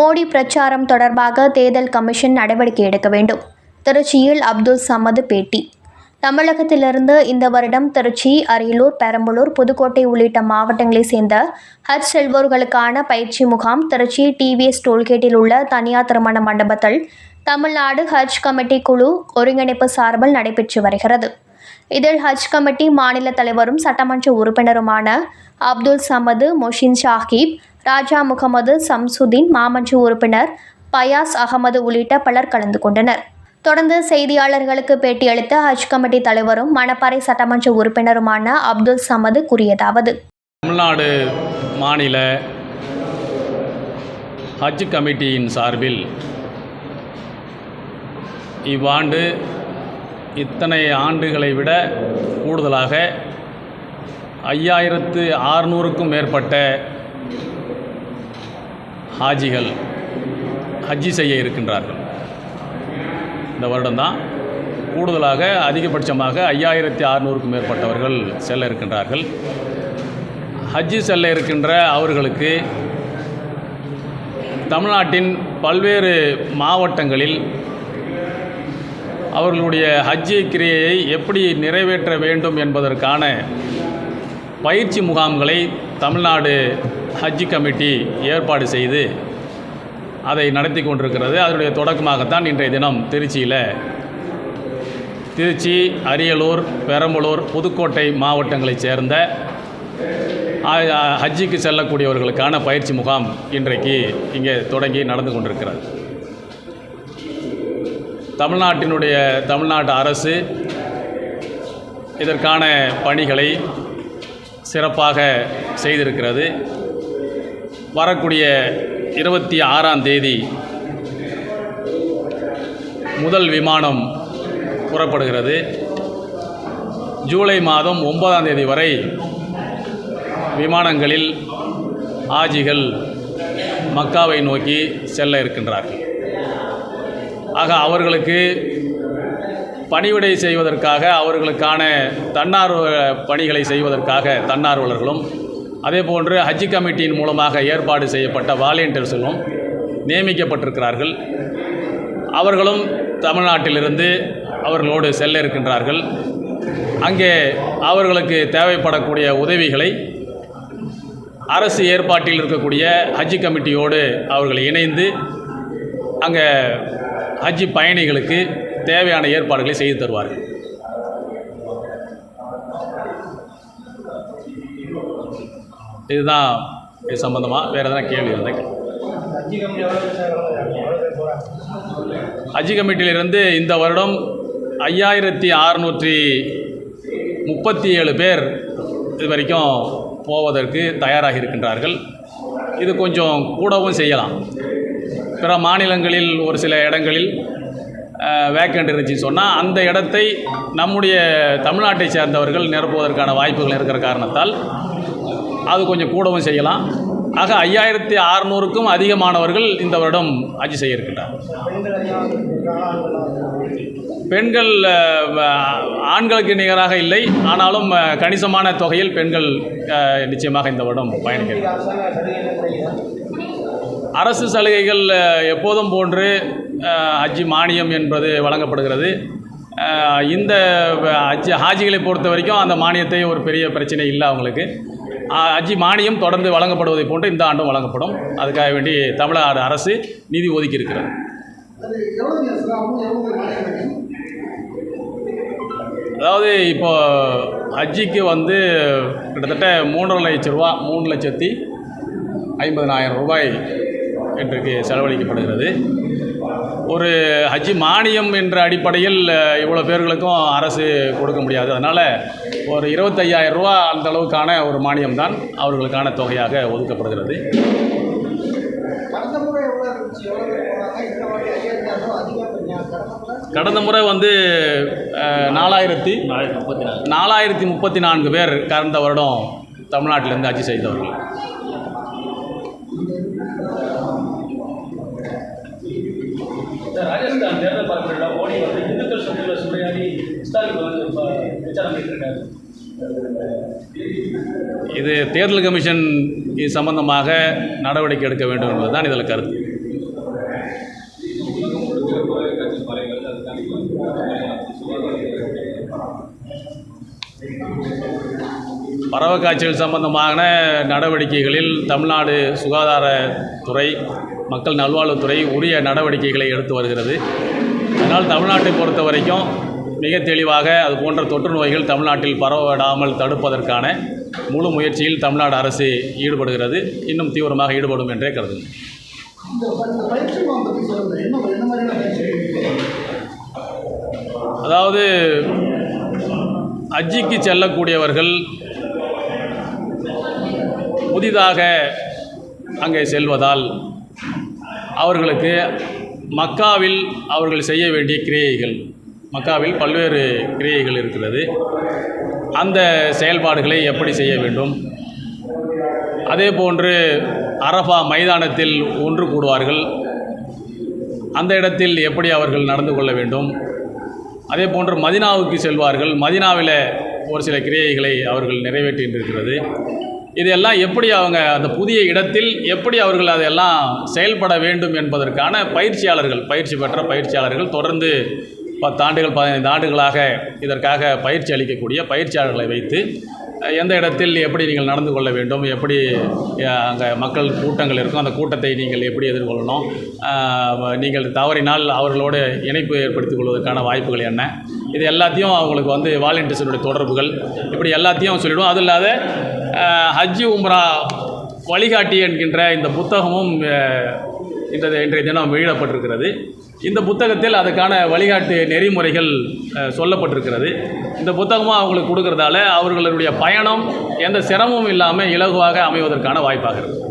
மோடி பிரச்சாரம் தொடர்பாக தேர்தல் கமிஷன் நடவடிக்கை எடுக்க வேண்டும். திருச்சியில் அப்துல் சமது பேட்டி. தமிழகத்திலிருந்து இந்த வருடம் திருச்சி அரியலூர் பெரம்பலூர் புதுக்கோட்டை உள்ளிட்ட மாவட்டங்களைச் சேர்ந்த ஹஜ் செல்வோர்களுக்கான பயிற்சி முகாம் திருச்சி டிவிஎஸ் டோல்கேட்டில் உள்ள தனியார் திருமண மண்டபத்தில் தமிழ்நாடு ஹஜ் கமிட்டி குழு ஒருங்கிணைப்பு சார்பில் நடைபெற்று வருகிறது. இதில் ஹஜ் கமிட்டி மாநில தலைவரும் சட்டமன்ற உறுப்பினருமான அப்துல் சமது மொஷின் ஷாஹிப் ராஜா முகமது சம்சுதீன் மாமஞ்சு உறுப்பினர் பயாஸ் அகமது உள்ளிட்ட பலர் கலந்து கொண்டனர். தொடர்ந்து செய்தியாளர்களுக்கு பேட்டியளித்த ஹஜ் கமிட்டி தலைவரும் மணப்பாறை சட்டமன்ற உறுப்பினருமான அப்துல் சமது கூறியதாவது. தமிழ்நாடு மாநில ஹஜ் கமிட்டியின் சார்பில் இவ்வாண்டு இத்தனை ஆண்டுகளை விட கூடுதலாக ஐயாயிரத்து ஆறுநூறுக்கும் மேற்பட்ட ஹாஜிகள் ஹஜ்ஜி செய்ய இருக்கின்றார்கள். இந்த வருடம்தான் கூடுதலாக அதிகபட்சமாக ஐயாயிரத்தி அறுநூறுக்கும் மேற்பட்டவர்கள் செல்ல இருக்கின்றார்கள். ஹஜ்ஜி செல்ல இருக்கின்ற அவர்களுக்கு தமிழ்நாட்டின் பல்வேறு மாவட்டங்களில் அவர்களுடைய ஹஜ்ஜி கிரியையை எப்படி நிறைவேற்ற வேண்டும் என்பதற்கான பயிற்சி முகாம்களை தமிழ்நாடு ஹஜ்ஜி கமிட்டி ஏற்பாடு செய்து அதை நடத்தி கொண்டிருக்கிறது. அதனுடைய தொடக்கமாகத்தான் இன்றைய தினம் திருச்சியில் திருச்சி அரியலூர் பெரம்பலூர் புதுக்கோட்டை மாவட்டங்களைச் சேர்ந்த ஹஜ்ஜிக்கு செல்லக்கூடியவர்களுக்கான பயிற்சி முகாம் இன்றைக்கு இங்கே தொடங்கி நடந்து கொண்டிருக்கிறது. தமிழ்நாட்டினுடைய தமிழ்நாட்டு அரசு இதற்கான பணிகளை சிறப்பாக செய்திருக்கிறது. வரக்கூடிய இருபத்தி ஆறாம் தேதி முதல் விமானம் புறப்படுகிறது. ஜூலை மாதம் ஒன்பதாம் தேதி வரை விமானங்களில் ஆஜிகள் மக்காவை நோக்கி செல்ல இருக்கின்றார்கள். ஆக அவர்களுக்கு பணிவிடை செய்வதற்காக அவர்களுக்கான தன்னார்வ பணிகளை செய்வதற்காக தன்னார்வலர்களும் அதே போன்று ஹஜ்ஜி கமிட்டியின் மூலமாக ஏற்பாடு செய்யப்பட்ட வாலண்டியர்ஸும் நியமிக்கப்பட்டிருக்கிறார்கள். அவர்களும் தமிழ்நாட்டிலிருந்து அவர்களோடு செல்ல இருக்கின்றார்கள். அங்கே அவர்களுக்கு தேவைப்படக்கூடிய உதவிகளை அரசு ஏற்பாட்டில் இருக்கக்கூடிய ஹஜ்ஜி கமிட்டியோடு அவர்கள் இணைந்து அங்கே ஹஜ்ஜி பயணிகளுக்கு தேவையான ஏற்பாடுகளை செய்து தருவார்கள். இதுதான் இது சம்மந்தமாக வேறு எதனா கேள்வி இருந்தால் ஹஜ்ஜி கமிட்டியிலிருந்து இந்த வருடம் ஐயாயிரத்தி அறுநூற்றி முப்பத்தி ஏழு பேர் இது வரைக்கும் போவதற்கு தயாராக இருக்கின்றார்கள் இது கொஞ்சம் கூடவும் செய்யலாம். பிற மாநிலங்களில் ஒரு சில இடங்களில் வேக்கண்ட் இருந்துச்சுன்னு சொன்னால் அந்த இடத்தை நம்முடைய தமிழ்நாட்டை சேர்ந்தவர்கள் நிரப்புவதற்கான வாய்ப்புகள் இருக்கிற காரணத்தால் அது கொஞ்சம் கூடவும் செய்யலாம். ஆக ஐயாயிரத்தி அறநூறுக்கும் அதிகமானவர்கள் இந்த வருடம் ஆட்சி செய்ய இருக்கின்றார். பெண்கள் ஆண்களுக்கு நிகராக இல்லை. ஆனாலும் கணிசமான தொகையில் பெண்கள் நிச்சயமாக இந்த வருடம் பயணிக்கிறார் அரசு சலுகைகள் எப்போதும் போன்று அஜி ஹஜ்ஜி மானியம் என்பது வழங்கப்படுகிறது. இந்த ஹஜ்ஜி ஹாஜிகளை பொறுத்த வரைக்கும் அந்த மானியத்தை ஒரு பெரிய பிரச்சனை இல்லை அவங்களுக்கு. அஜி மானியம் தொடர்ந்து வழங்கப்படுவதை போன்று இந்த ஆண்டும் வழங்கப்படும். அதுக்காக வேண்டி தமிழ்நாடு அரசு நிதி ஒதுக்கி இருக்கிறது அதாவது இப்போ ஹஜ்ஜிக்கு வந்து கிட்டத்தட்ட மூன்றரை லட்ச ரூபா மூணு லட்சத்தி ஐம்பதனாயிரம் ரூபாய் இன்றைக்கு செலவழிக்கப்படுகிறது. ஒரு ஹஜ்ஜி மானியம் என்ற அடிப்படையில் இவ்வளோ பேர்களுக்கும் அரசு கொடுக்க முடியாது. அதனால் ஒரு இருபத்தையாயிரம் ரூபா அந்த அளவுக்கான ஒரு மானியம் தான் அவர்களுக்கான தொகையாக ஒதுக்கப்படுகிறது. கடந்த முறை வந்து நாலாயிரத்தி நாலாயிரத்தி முப்பத்தி நான்கு பேர் கடந்த வருடம் தமிழ்நாட்டிலிருந்து ஹஜ்ஜி செய்தவர்கள். ராஜஸ்தான் தேர்தல் பார்க்கலாம் ஓடி வந்து இந்துக்கள் சொத்துல சூறையாடி இஸ்லாமிக்கு வந்து பிரச்சாரம் பண்ணிட்டு இது தேர்தல் கமிஷன் இது சம்பந்தமாக நடவடிக்கை எடுக்க வேண்டும் என்பதுதான் இதில் கருத்து. பறவை காய்ச்சல் சம்பந்தமான நடவடிக்கைகளில் தமிழ்நாடு சுகாதாரத்துறை மக்கள் நல்வாழ்வுத்துறை உரிய நடவடிக்கைகளை எடுத்து வருகிறது. அதனால் தமிழ்நாட்டை பொறுத்த வரைக்கும் மிக தெளிவாக அது போன்ற தொற்று நோய்கள் தமிழ்நாட்டில் பரவிடாமல் தடுப்பதற்கான முழு முயற்சியில் தமிழ்நாடு அரசு ஈடுபடுகிறது. இன்னும் தீவிரமாக ஈடுபடும் என்றே கருதுகிறேன். அதாவது அஜிக்கு செல்லக்கூடியவர்கள் புதிதாக அங்கே செல்வதால் அவர்களுக்கு மக்காவில் அவர்கள் செய்ய வேண்டிய கிரியைகள் மக்காவில் பல்வேறு கிரியைகள் இருக்கிறது. அந்த செயல்பாடுகளை எப்படி செய்ய வேண்டும்? அதே போன்று அரஃபா மைதானத்தில் ஒன்று கூடுவார்கள். அந்த இடத்தில் எப்படி அவர்கள் நடந்து கொள்ள வேண்டும்? அதே போன்று மதினாவுக்கு செல்வார்கள். மதினாவில் ஒரு சில கிரியைகளை அவர்கள் நிறைவேற்றியிருக்கிறது. இதெல்லாம் எப்படி அவங்க அந்த புதிய இடத்தில் எப்படி அவர்கள் அதையெல்லாம் செயல்பட வேண்டும் என்பதற்கான பயிற்சியாளர்கள் பயிற்சி பெற்ற பயிற்சியாளர்கள் தொடர்ந்து பத்தாண்டுகள் பதினைந்து ஆண்டுகளாக இதற்காக பயிற்சி அளிக்கக்கூடிய பயிற்சியாளர்களை வைத்து எந்த இடத்தில் எப்படி நீங்கள் நடந்து கொள்ள வேண்டும் எப்படி அங்கே மக்கள் கூட்டங்கள் இருக்கும் அந்த கூட்டத்தை நீங்கள் எப்படி எதிர்கொள்ளணும் நீங்கள் தவறினால் அவர்களோடு இணைப்பு ஏற்படுத்திக் கொள்வதற்கான வாய்ப்புகள் என்ன இது எல்லாத்தையும் அவங்களுக்கு வந்து வாலண்டியர்ஸினுடைய தொடர்புகள் இப்படி எல்லாத்தையும் சொல்லிவிடுவோம் அது இல்லாத ஹஜ்ஜி உம்ரா வழிகாட்டி என்கின்ற இந்த புத்தகமும் இந்த இன்றைய தினம் வெளியிடப்பட்டிருக்கிறது. இந்த புத்தகத்தில் அதுக்கான வழிகாட்டு நெறிமுறைகள் சொல்லப்பட்டிருக்கிறது. இந்த புத்தகமும் அவங்களுக்கு கொடுக்கறதால அவர்களுடைய பயணம் எந்த சிரமமும் இல்லாமல் இலகுவாக அமைவதற்கான வாய்ப்பாக இருக்குது